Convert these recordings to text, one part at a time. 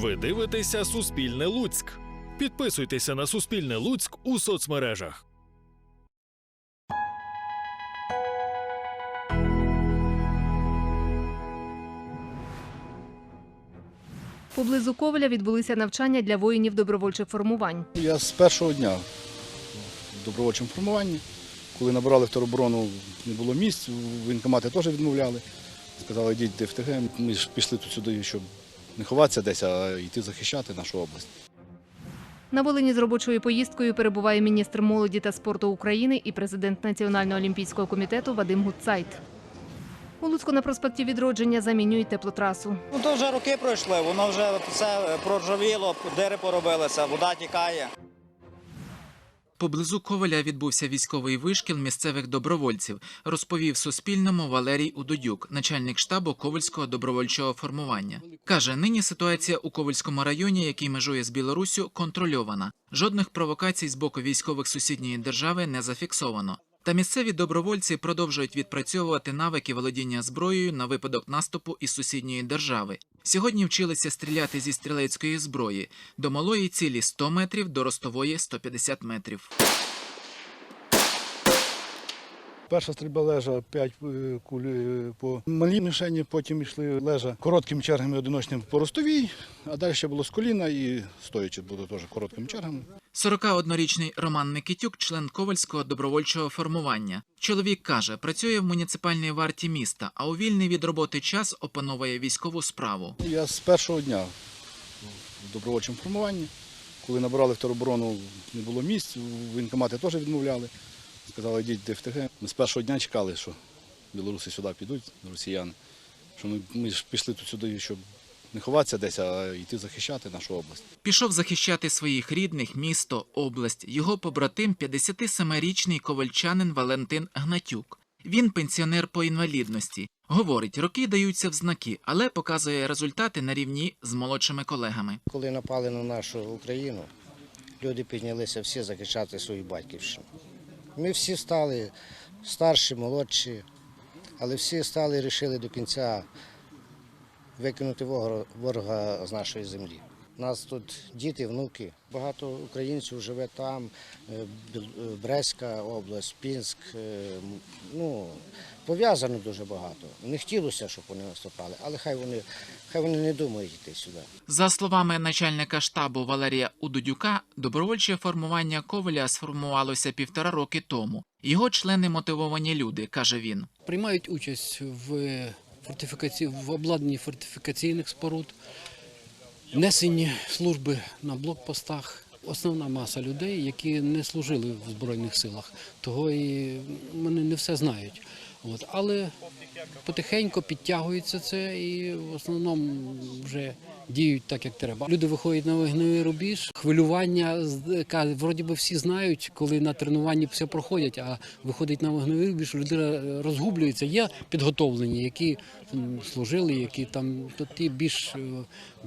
Ви дивитеся Суспільне Луцьк. Підписуйтеся на Суспільне Луцьк у соцмережах. Поблизу Ковеля відбулися навчання для воїнів добровольчих формувань. Я з першого дня в добровольчому формуванні. Коли набирали в тероборону, не було місць, воєнкомати теж відмовляли. Сказали, йдіть в ТГ. Ми ж пішли тут сюди, щоб не ховатися десь, а йти захищати нашу область. На Волині з робочою поїздкою перебуває міністр молоді та спорту України і президент Національного олімпійського комітету Вадим Гудцайт. У Луцьку на проспекті відродження замінюють теплотрасу. Ну то вже роки пройшли, воно вже все проржавіло, дири поробилися, вода тікає. Поблизу Коваля відбувся військовий вишкіл місцевих добровольців, розповів Суспільному Валерій Удодюк, начальник штабу Ковальського добровольчого формування. Каже, нині ситуація у Ковальському районі, який межує з Білоруссю, контрольована. Жодних провокацій з боку військових сусідньої держави не зафіксовано. Та місцеві добровольці продовжують відпрацьовувати навики володіння зброєю на випадок наступу із сусідньої держави. Сьогодні вчилися стріляти зі стрілецької зброї до малої цілі 100 метрів, до ростової 150 метрів. Перша стрільба лежа 5 куль е, по малій мішені, потім йшли лежа короткими чергами одиночними по ростовій, а далі ще було з коліна і стоячи було теж короткими чергами. 41-річний Роман Никитюк, член Ковальського добровольчого формування. Чоловік каже, працює в муніципальній варті міста, а у вільний від роботи час опановує військову справу. Я з першого дня в добровольчому формуванні. Коли набирали в тероборону, не було місць, воєнкомати теж відмовляли. Сказали, йдіть в ТГ. Ми з першого дня чекали, що білоруси сюди підуть, росіяни. Що ми, ми ж пішли тут сюди, щоб не ховатися десь, а йти захищати нашу область. Пішов захищати своїх рідних, місто, область. Його побратим 57-річний ковальчанин Валентин Гнатюк. Він пенсіонер по інвалідності. Говорить, роки даються в знаки, але показує результати на рівні з молодшими колегами. Коли напали на нашу Україну, люди піднялися всі захищати свою батьківщину. Ми всі стали старші, молодші, але всі стали і вирішили до кінця викинути ворога- з нашої землі. У нас тут діти, внуки. Багато українців живе там, е, е, Брестська область, Пінськ. е, Ну, пов'язано дуже багато. Не хотілося, щоб вони наступали, але хай вони, хай вони не думають йти сюди. За словами начальника штабу Валерія Удудюка, добровольче формування Коваля сформувалося півтора роки тому. Його члени мотивовані люди, каже він. приймають участь в фортифікаці... в обладнанні фортифікаційних споруд, несенні служби на блокпостах. Основна маса людей, які не служили в Збройних силах, того і вони не все знають. От. Але потихеньку підтягується це і в основному вже діють так, як треба. Люди виходять на вогневий рубіж, хвилювання, вроді би всі знають, коли на тренуванні все проходять, а виходить на вогневий рубіж, людина розгублюється. Є підготовлені, які служили, які там то ті більш е,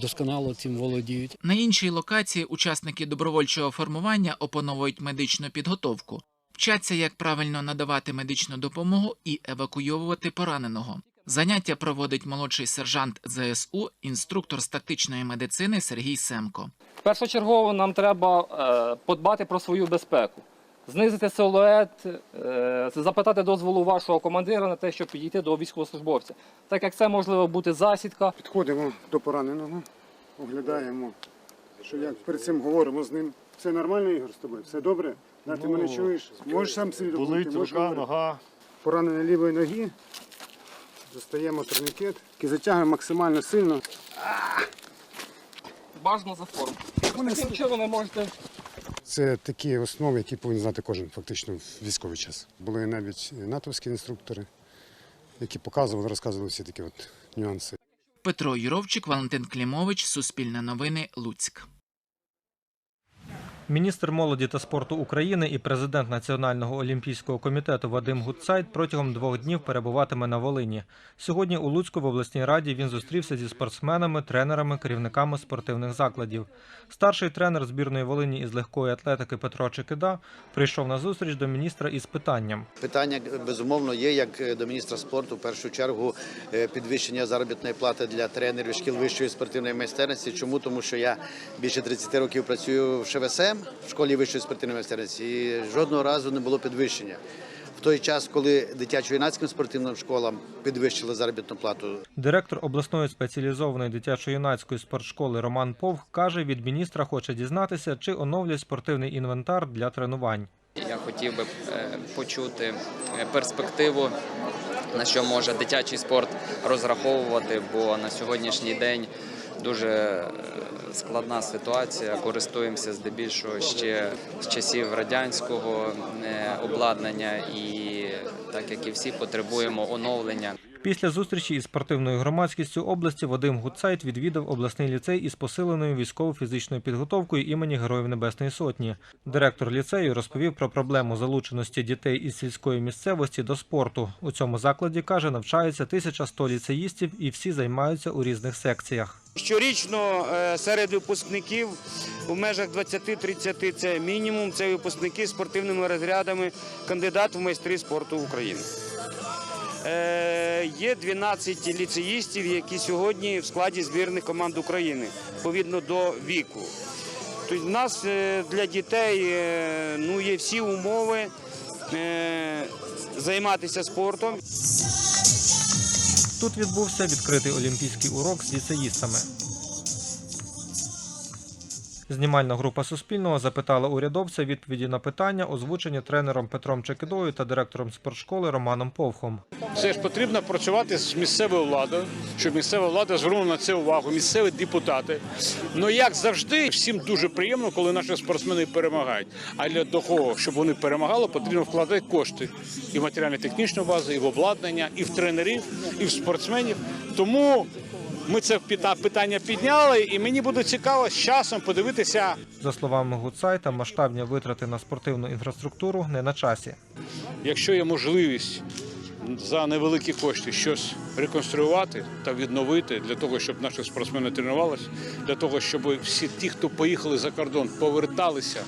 досконало цим володіють. На іншій локації учасники добровольчого формування опановують медичну підготовку, вчаться, як правильно надавати медичну допомогу і евакуйовувати пораненого. Заняття проводить молодший сержант ЗСУ, інструктор з тактичної медицини Сергій Семко. Першочергово нам треба е, подбати про свою безпеку, знизити силует, е, запитати дозволу вашого командира на те, щоб підійти до військовослужбовця. Так як це можливо бути засідка, Підходимо до пораненого, оглядаємо, що як перед цим говоримо з ним. Все нормально, Ігор, з тобою? Все добре? Да, ти мене чуєш? Можеш сам собі допомогти? Болить рука, нога. Поранення лівої ноги. Достаємо турнікет і затягуємо максимально сильно. бажано за форму. Таким чином ви можете Це такі основи, які повинен знати кожен фактично в військовий час. Були навіть натовські інструктори, які показували, розказували всі такі от нюанси. Петро Юровчик, Валентин Клімович, Суспільне новини, Луцьк. Міністр молоді та спорту України і президент Національного олімпійського комітету Вадим Гудцайт протягом двох днів перебуватиме на Волині. Сьогодні у Луцьку в обласній раді він зустрівся зі спортсменами, тренерами, керівниками спортивних закладів. Старший тренер збірної Волині із легкої атлетики Петро Чекида прийшов на зустріч до міністра із питанням. Питання безумовно є як до міністра спорту. В першу чергу е, підвищення заробітної плати для тренерів шкіл вищої спортивної майстерності. Чому тому, що я більше 30 років працюю в ШВСМ в школі вищої спортивної майстерності, і жодного разу не було підвищення. В той час, коли дитячо-юнацьким спортивним школам підвищили заробітну плату, Директор обласної спеціалізованої дитячо-юнацької спортшколи Роман Повх каже, від міністра хоче дізнатися, чи оновлять спортивний інвентар для тренувань. Я хотів би е, почути е, перспективу, на що може дитячий спорт розраховувати, бо на сьогоднішній день дуже е, складна ситуація. Користуємося здебільшого ще з часів радянського е, обладнання, і так як і всі потребуємо оновлення. Після зустрічі із спортивною громадськістю області Вадим Гуцайт відвідав обласний ліцей із посиленою військово-фізичною підготовкою імені Героїв Небесної Сотні. Директор ліцею розповів про проблему залученості дітей із сільської місцевості до спорту. У цьому закладі каже, навчається 1100 ліцеїстів і всі займаються у різних секціях. Щорічно е, серед випускників у межах 20-30 це мінімум. Це випускники з спортивними розрядами, кандидат в майстри спорту України. Е, Є 12 ліцеїстів, які сьогодні в складі збірних команд України, відповідно до віку. Тобто в нас е, для дітей е, ну, є всі умови займатися спортом. Тут відбувся відкритий олімпійський урок з ліцеїстами. Знімальна група Суспільного запитала урядовця відповіді на питання, озвучені тренером Петром Чекидою та директором спортшколи Романом Повхом. Це ж потрібно працювати з місцевою владою, щоб місцева влада звернула на це увагу, місцеві депутати. Ну як завжди, всім дуже приємно, коли наші спортсмени перемагають. А для того, щоб вони перемагали, потрібно вкладати кошти і в матеріально-технічну базу, і в обладнання, і в тренерів, і в спортсменів. Тому ми це пита- питання підняли, і мені буде цікаво з часом подивитися. За словами Гуцайта, масштабні витрати на спортивну інфраструктуру не на часі. Якщо є можливість за невеликі кошти щось реконструювати та відновити для того, щоб наші спортсмени тренувалися, для того, щоб всі ті, хто поїхали за кордон, поверталися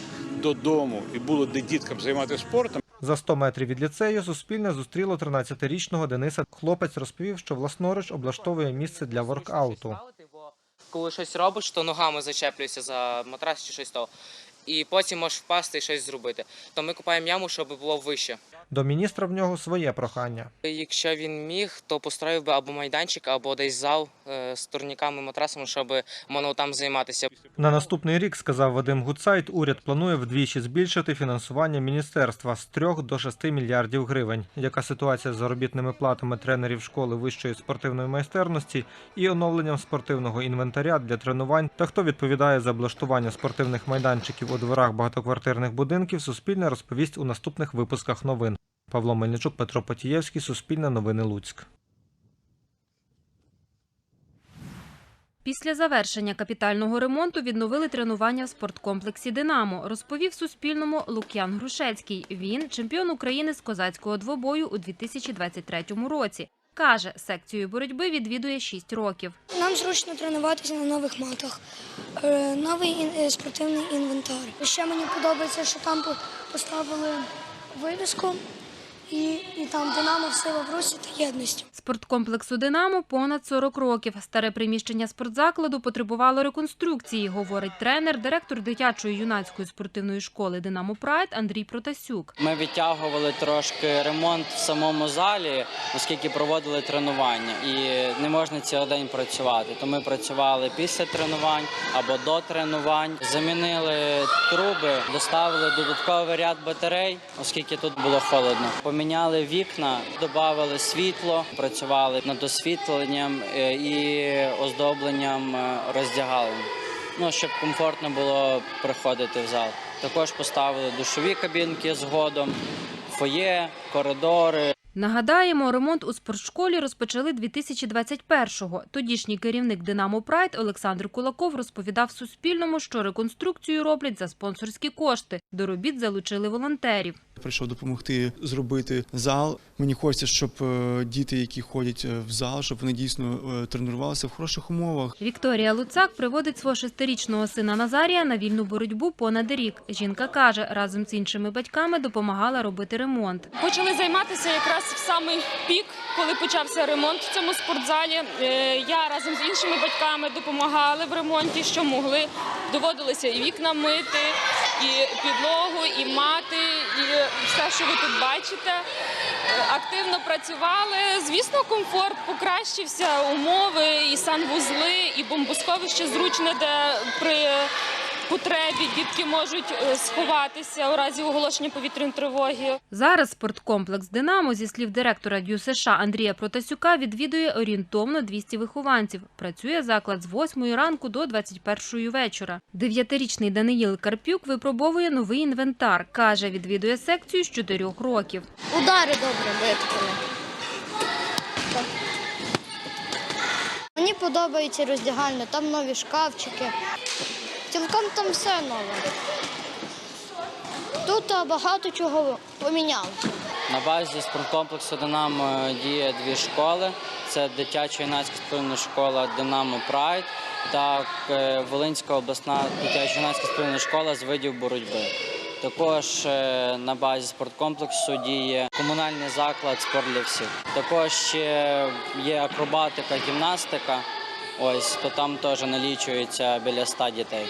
додому і було де діткам займатися спортом. За 100 метрів від ліцею Суспільне зустріло 13-річного Дениса. Хлопець розповів, що власноруч облаштовує місце для воркауту. Коли щось робиш, то ногами зачеплюєшся за матрас чи щось того. І потім можеш впасти і щось зробити. То ми купаємо яму, щоб було вище. До міністра в нього своє прохання. Якщо він міг, то построїв би або майданчик, або десь зал е, з турніками, матрасами, щоб можна там займатися. На наступний рік, сказав Вадим Гуцайт, уряд планує вдвічі збільшити фінансування міністерства з 3 до 6 мільярдів гривень. Яка ситуація з заробітними платами тренерів школи вищої спортивної майстерності і оновленням спортивного інвентаря для тренувань та хто відповідає за облаштування спортивних майданчиків у дворах багатоквартирних будинків, Суспільне розповість у наступних випусках новин. Павло Мельничук, Петро Потієвський, Суспільне новини Луцьк. Після завершення капітального ремонту відновили тренування в спорткомплексі Динамо. Розповів Суспільному Лук'ян Грушецький. Він чемпіон України з козацького двобою у 2023 році. Каже, секцію боротьби відвідує 6 років. Нам зручно тренуватися на нових матах, Е, новий е, спортивний інвентар. Ще мені подобається, що там по- поставили вивіску і, і там Динамо сила в русі та єдності. Спорткомплексу Динамо понад 40 років. Старе приміщення спортзакладу потребувало реконструкції, говорить тренер, директор дитячої юнацької спортивної школи Динамо Прайд Андрій Протасюк. Ми відтягували трошки ремонт в самому залі, оскільки проводили тренування, і не можна цілий день працювати. То ми працювали після тренувань або до тренувань. Замінили труби, доставили додатковий ряд батарей, оскільки тут було холодно. Поміняли вікна, додали світло, працювали над освітленням е, і оздобленням е, роздягалень. Ну, щоб комфортно було приходити в зал. Також поставили душові кабінки згодом, фоє, коридори. Нагадаємо, ремонт у спортшколі розпочали 2021-го. Тодішній керівник Динамо Прайд Олександр Кулаков розповідав Суспільному, що реконструкцію роблять за спонсорські кошти. До робіт залучили волонтерів. Прийшов допомогти зробити зал. Мені хочеться, щоб е, діти, які ходять е, в зал, щоб вони дійсно е, тренувалися в хороших умовах. Вікторія Луцак приводить свого шестирічного сина Назарія на вільну боротьбу понад рік. Жінка каже, разом з іншими батьками допомагала робити ремонт. Почали займатися якраз в самий пік, коли почався ремонт в цьому спортзалі. Я разом з іншими батьками допомагали в ремонті, що могли. Доводилося і вікна мити, і підлогу, і мати, і все, що ви тут бачите. Активно працювали. Звісно, комфорт покращився, умови, і санвузли, і бомбосховище зручне, де при потребі дітки можуть е, сховатися у разі оголошення повітряної тривоги. Зараз спорткомплекс Динамо, зі слів директора Дю США Андрія Протасюка, відвідує орієнтовно 200 вихованців. Працює заклад з 8 ранку до 21 вечора. Дев'ятирічний Даниїл Карпюк випробовує новий інвентар. Каже, відвідує секцію з 4 років. Удари добре виткали. Мені подобається роздягальня, там нові шкафчики. Цілком там все нове. Тут багато чого поміняли. На базі спорткомплексу Динамо діє дві школи. Це дитяча юнацька спортивна школа Динамо Прайд та е, Волинська обласна дитяча юнацька спортивна школа з видів боротьби. Також е, на базі спорткомплексу діє комунальний заклад спорт для всіх. Також є акробатика, гімнастика. Ось то там теж налічується біля 100 дітей,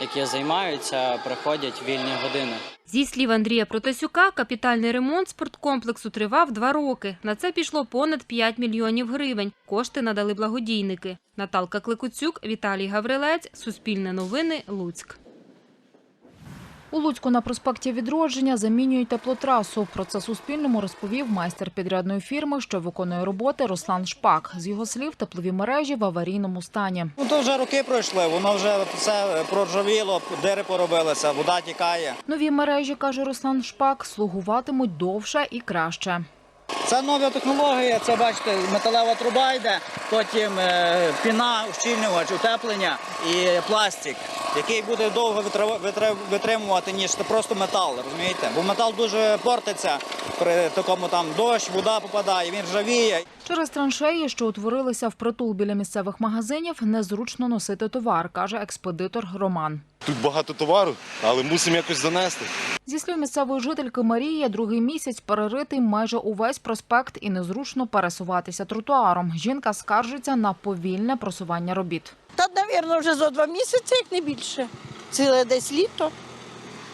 які займаються, приходять вільні години. Зі слів Андрія Протасюка, капітальний ремонт спорткомплексу тривав два роки. На це пішло понад 5 мільйонів гривень. Кошти надали благодійники. Наталка Кликуцюк, Віталій Гаврилець, Суспільне новини, Луцьк. У Луцьку на проспекті Відродження замінюють теплотрасу. Про це Суспільному розповів майстер підрядної фірми, що виконує роботи Руслан Шпак. З його слів, теплові мережі в аварійному стані. Ну то вже роки пройшли, воно вже все проржавіло, дири поробилися, вода тікає. Нові мережі, каже Руслан Шпак, слугуватимуть довше і краще. Це нова технологія, це бачите, металева труба йде, потім е, піна, ущільнювач, утеплення і пластик, який буде довго витри- витри- витримувати, ніж це просто метал, розумієте? Бо метал дуже портиться при такому там дощ, вода попадає, він ржавіє. Через траншеї, що утворилися впритул біля місцевих магазинів, незручно носити товар, каже експедитор Роман. Тут багато товару, але мусимо якось донести. Зі слів місцевої жительки Марії, другий місяць переритий майже увесь проспект і незручно пересуватися тротуаром. Жінка скаржиться на повільне просування робіт. Та, мабуть, вже за два місяці, як не більше. Ціле десь літо.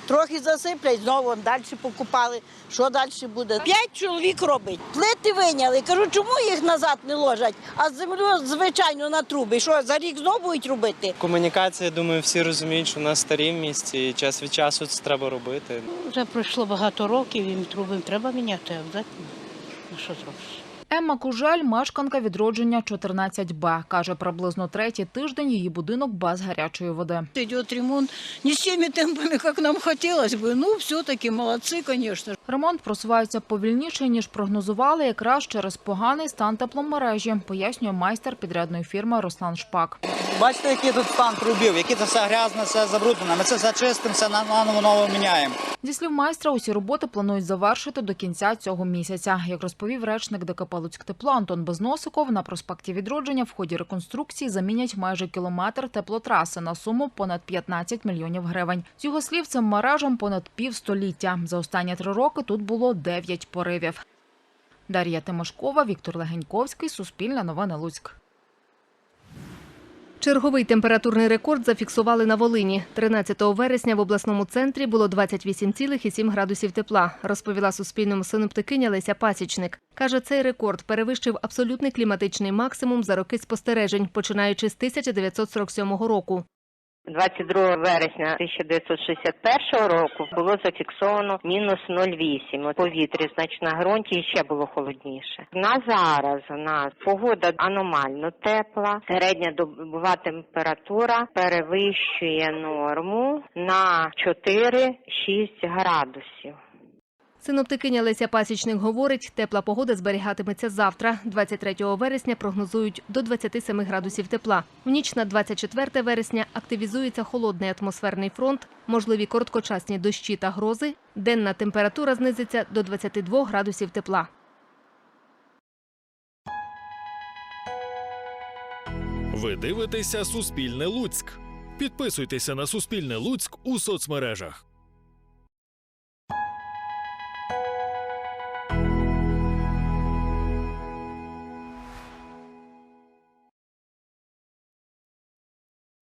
Трохи засиплять, знову далі покупали. Що далі буде? П'ять чоловік робить. Плити виняли. Кажу, чому їх назад не ложать? А землю, звичайно, на труби. Що, за рік знову будуть робити? Комунікація, думаю, всі розуміють, що у нас старі в місті, і час від часу це треба робити. Вже пройшло багато років, і труби треба міняти, обов'язково. Ну що зробиш? Емма Кужель – мешканка відродження 14Б. Каже, приблизно третій тиждень її будинок без гарячої води. Идет ремонт не с теми темпами, как нам хотелось бы. Ну, все-таки молодцы, конечно. Ремонт просувається повільніше, ніж прогнозували, якраз через поганий стан тепломережі, пояснює майстер підрядної фірми Руслан Шпак. Бачите, який тут стан трубів, яке це все грязне, все забруднене. Ми це все чистимо, все наново ново міняємо. Зі слів майстра, усі роботи планують завершити до кінця цього місяця. Як розповів речник ДКП «Луцьктепло» Антон Безносиков, на проспекті Відродження в ході реконструкції замінять майже кілометр теплотраси на суму понад 15 мільйонів гривень. З його слів, цим мережам понад півстоліття. За останні три роки тут було 9 поривів. Дар'я Тимошкова, Віктор Легеньковський, Суспільне новини Луцьк. Черговий температурний рекорд зафіксували на Волині. 13 вересня в обласному центрі було 28,7 градусів тепла, розповіла Суспільному синоптикиня Леся Пасічник. Каже, цей рекорд перевищив абсолютний кліматичний максимум за роки спостережень, починаючи з 1947 року. 22 вересня 1961 року було зафіксовано мінус 0,8. У повітрі, значить, на ґрунті ще було холодніше. На зараз у нас погода аномально тепла. Середня добова температура перевищує норму на 4-6 градусів. Синоптикиня Леся Пасічник говорить, тепла погода зберігатиметься завтра. 23 вересня прогнозують до 27 градусів тепла. В ніч на 24 вересня активізується холодний атмосферний фронт, можливі короткочасні дощі та грози. Денна температура знизиться до 22 градусів тепла. Ви дивитеся Суспільне Луцьк. Підписуйтеся на Суспільне Луцьк у соцмережах.